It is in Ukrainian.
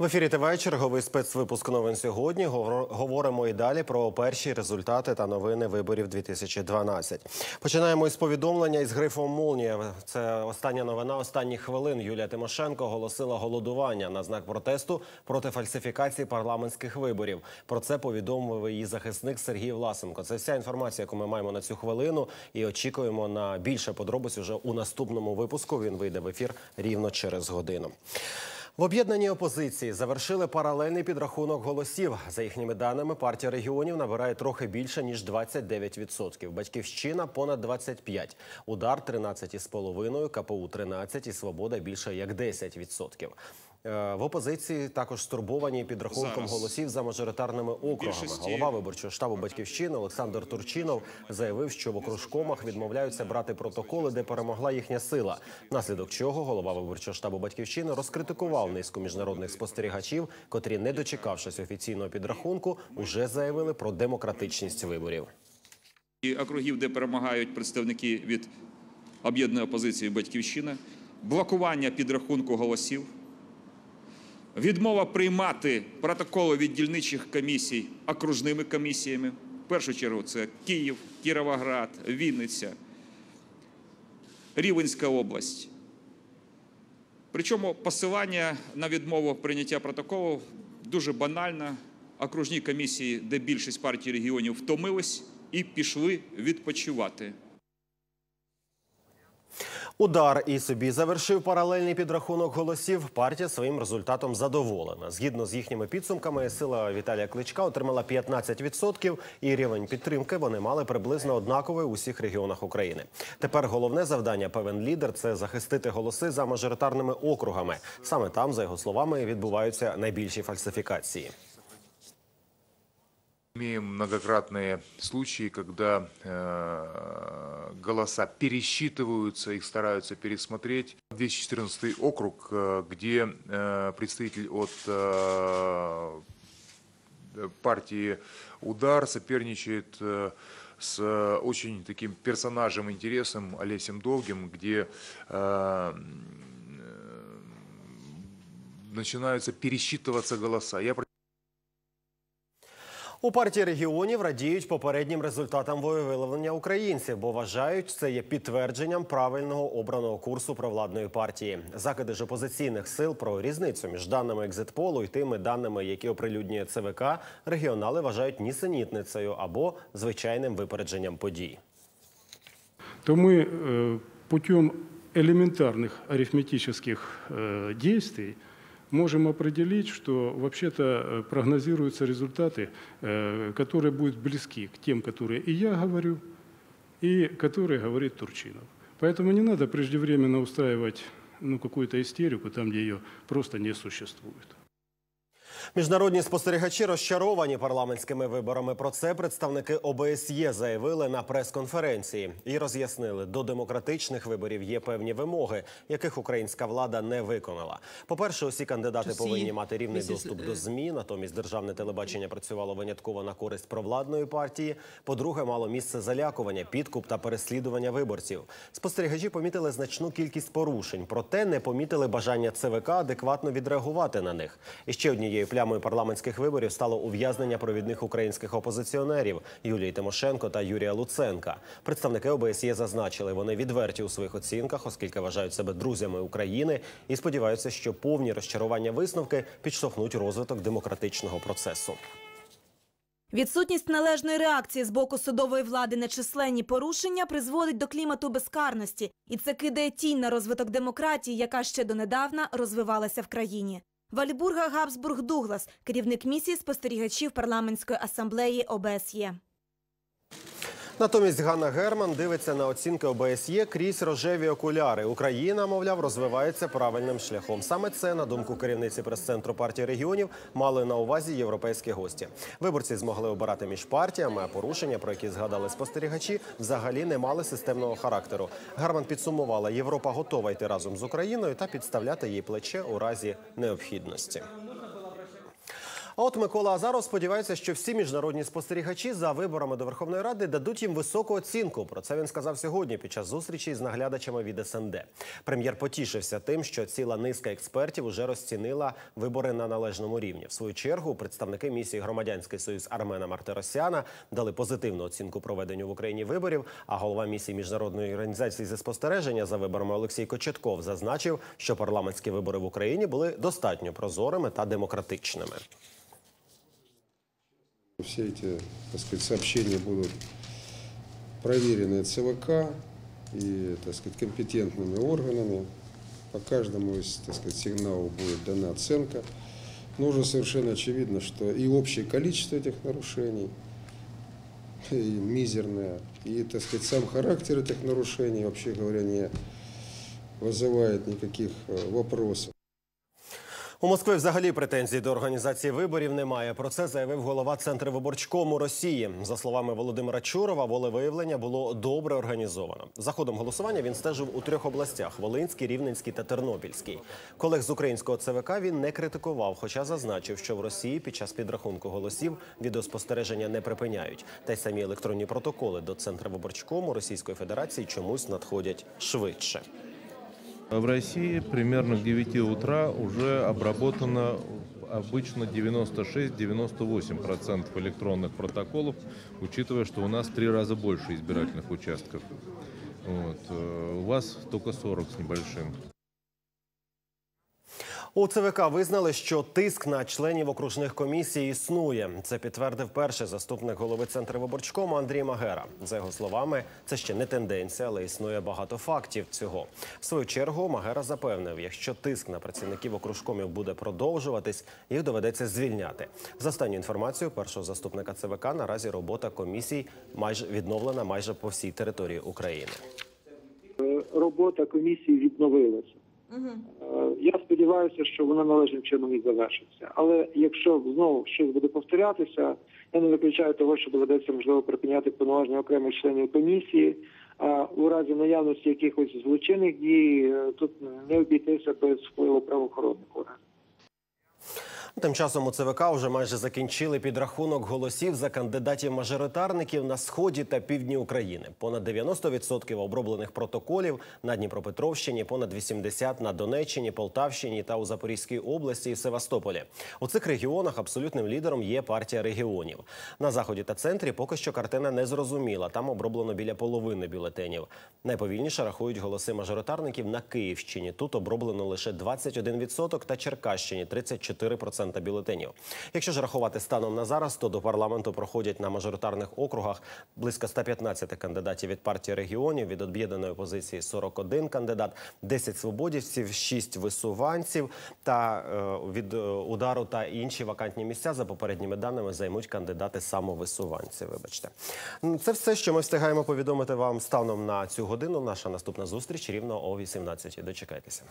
В ефірі ТВ черговий спецвипуск новин сьогодні. Говор- Говоримо і далі про перші результати та новини виборів 2012. Починаємо із повідомлення із грифом Молнія. Це остання новина останніх хвилин. Юлія Тимошенко оголосила голодування на знак протесту проти фальсифікації парламентських виборів. Про це повідомив її захисник Сергій Власенко. Це вся інформація, яку ми маємо на цю хвилину, і очікуємо на більше подробиць уже у наступному випуску. Він вийде в ефір рівно через годину. В об'єднанні опозиції завершили паралельний підрахунок голосів. За їхніми даними, партія регіонів набирає трохи більше ніж 29%. Батьківщина понад 25%. Удар 13,5%, КПУ 13% і Свобода більше як 10%. Е, В опозиції також стурбовані підрахунком Зараз. голосів за мажоритарними округами. більшості- Голова виборчого штабу батьківщини Олександр Турчинов заявив, що в окружкомах відмовляються брати протоколи, де перемогла їхня сила. Наслідок чого голова виборчого штабу батьківщини розкритикував низку міжнародних спостерігачів, котрі, не дочекавшись офіційного підрахунку, уже заявили про демократичність виборів. і округів, де перемагають представники від об'єднаної опозиції Батьківщина, блокування підрахунку голосів, відмова приймати протоколи від дільничих комісій окружними комісіями. В першу чергу це Київ, Кіровоград, Вінниця, Рівенська область. Причому посилання на відмову прийняття протоколу дуже банально. Окружні комісії, де більшість партій регіонів втомились і пішли відпочивати. Удар і собі завершив паралельний підрахунок голосів. Партія своїм результатом задоволена. Згідно з їхніми підсумками, сила Віталія Кличка отримала 15% і рівень підтримки вони мали приблизно однаковий у всіх регіонах України. Тепер головне завдання певен лідер це захистити голоси за мажоритарними округами. Саме там, за його словами, відбуваються найбільші фальсифікації. Имеем многократные случаи, когда э, голоса пересчитываются, их стараются пересмотреть. 214 округ, э, где э, представитель от э, партии «Удар» соперничает э, с очень таким персонажем интересным Олесем Долгим, где э, начинаются пересчитываться голоса. Я У партії регіонів радіють попереднім результатам волевиявлення українців, бо вважають, це є підтвердженням правильного обраного курсу провладної партії. Закиди ж опозиційних сил про різницю між даними екзитполу і тими даними, які оприлюднює ЦВК, регіонали вважають нісенітницею або звичайним випередженням подій. то мы э, путем элементарных арифметических э, действий можем определить, что вообще-то э, прогнозируются результаты, э, которые будут близки к тем, которые и я говорю, и которые говорит Турчинов. Поэтому не надо преждевременно устраивать ну, какую-то истерику там, где ее просто не существует. Міжнародні спостерігачі розчаровані парламентськими виборами. Про це представники ОБСЄ заявили на прес-конференції і роз'яснили, до демократичних виборів є певні вимоги, яких українська влада не виконала. По-перше, усі кандидати повинні мати рівний доступ до змі. Натомість державне телебачення працювало винятково на користь провладної партії. По-друге, мало місце залякування, підкуп та переслідування виборців. Спостерігачі помітили значну кількість порушень, проте не помітили бажання ЦВК адекватно відреагувати на них. І ще однією плямою парламентських виборів стало ув'язнення провідних українських опозиціонерів Юлії Тимошенко та Юрія Луценка. Представники ОБСЄ зазначили, вони відверті у своїх оцінках, оскільки вважають себе друзями України і сподіваються, що повні розчарування висновки підштовхнуть розвиток демократичного процесу. Відсутність належної реакції з боку судової влади на численні порушення призводить до клімату безкарності, і це кидає тінь на розвиток демократії, яка ще донедавна розвивалася в країні. Вальбурга Габсбург Дуглас, керівник місії спостерігачів парламентської асамблеї ОБСЄ. Натомість Ганна Герман дивиться на оцінки ОБСЄ крізь рожеві окуляри. Україна, мовляв, розвивається правильним шляхом. Саме це, на думку керівниці прес-центру партії регіонів, мали на увазі європейські гості. Виборці змогли обирати між партіями, а порушення, про які згадали спостерігачі, взагалі не мали системного характеру. Герман підсумувала, Європа готова йти разом з Україною та підставляти їй плече у разі необхідності. А от Микола Азаров сподівається, що всі міжнародні спостерігачі за виборами до Верховної Ради дадуть їм високу оцінку. Про це він сказав сьогодні під час зустрічі з наглядачами від СНД. Прем'єр потішився тим, що ціла низка експертів уже розцінила вибори на належному рівні. В свою чергу представники місії Громадянський союз Армена Мартиросяна дали позитивну оцінку проведенню в Україні виборів. А голова місії міжнародної організації зі спостереження за виборами Олексій Кочетков зазначив, що парламентські вибори в Україні були достатньо прозорими та демократичними. Все эти, так сказать, сообщения будут проверены ЦВК и, так сказать, компетентными органами. По каждому из, так сказать, сигналов будет дана оценка. Но уже совершенно очевидно, что и общее количество этих нарушений и мизерное, и, так сказать, сам характер этих нарушений, вообще говоря, не вызывает никаких э, вопросов. У Москви взагалі претензій до організації виборів немає. Про це заявив голова Центру виборчкому Росії. За словами Володимира Чурова, волевиявлення було добре організовано. За ходом голосування він стежив у трьох областях: Волинській, Рівненській та Тернопільській. Колег з українського ЦВК він не критикував, хоча зазначив, що в Росії під час підрахунку голосів відеоспостереження не припиняють. Та й самі електронні протоколи до Центру виборчкому Російської Федерації чомусь надходять швидше. В России примерно к 9 утра уже обработано обычно 96-98% электронных протоколов, учитывая, что у нас в три раза больше избирательных участков. Вот. э, У вас только 40 с небольшим. У ЦВК визнали, що тиск на членів окружних комісій існує. Це підтвердив перший заступник голови центру виборчкому Андрій Магера. За його словами, це ще не тенденція, але існує багато фактів цього. В свою чергу Магера запевнив, якщо тиск на працівників окружкомів буде продовжуватись, їх доведеться звільняти. За останню інформацією першого заступника ЦВК наразі робота комісій майже відновлена майже по всій території України. робота комісії відновилася. Е, Я сподіваюся, що вона належним чином і завершиться. Але якщо знову щось буде повторятися, я не виключаю того, що доведеться можливо припиняти повноваження окремих членів комісії. А у разі наявності якихось злочинних дій е, тут не обійтися без впливу правоохоронних органів. Тим часом у ЦВК вже майже закінчили підрахунок голосів за кандидатів-мажоритарників на сході та півдні України. Понад 90% оброблених протоколів на Дніпропетровщині, понад 80% на Донеччині, Полтавщині та у Запорізькій області і Севастополі. У цих регіонах абсолютним лідером є партія регіонів. На заході та центрі поки що картина не зрозуміла. Там оброблено біля половини бюлетенів. Найповільніше рахують голоси мажоритарників на Київщині. Тут оброблено лише 21% та Черкащині 34% бюлетенів. Якщо ж рахувати станом на зараз, то до парламенту проходять на мажоритарних округах близько 115 кандидатів від партії регіонів, від об'єднаної опозиції 41 кандидат, 10 свободівців, 6 висуванців та е, від е, удару та інші вакантні місця за попередніми даними займуть кандидати самовисуванці. Вибачте, це все, що ми встигаємо повідомити вам станом на цю годину. Наша наступна зустріч рівно о 18 Дочекайтеся.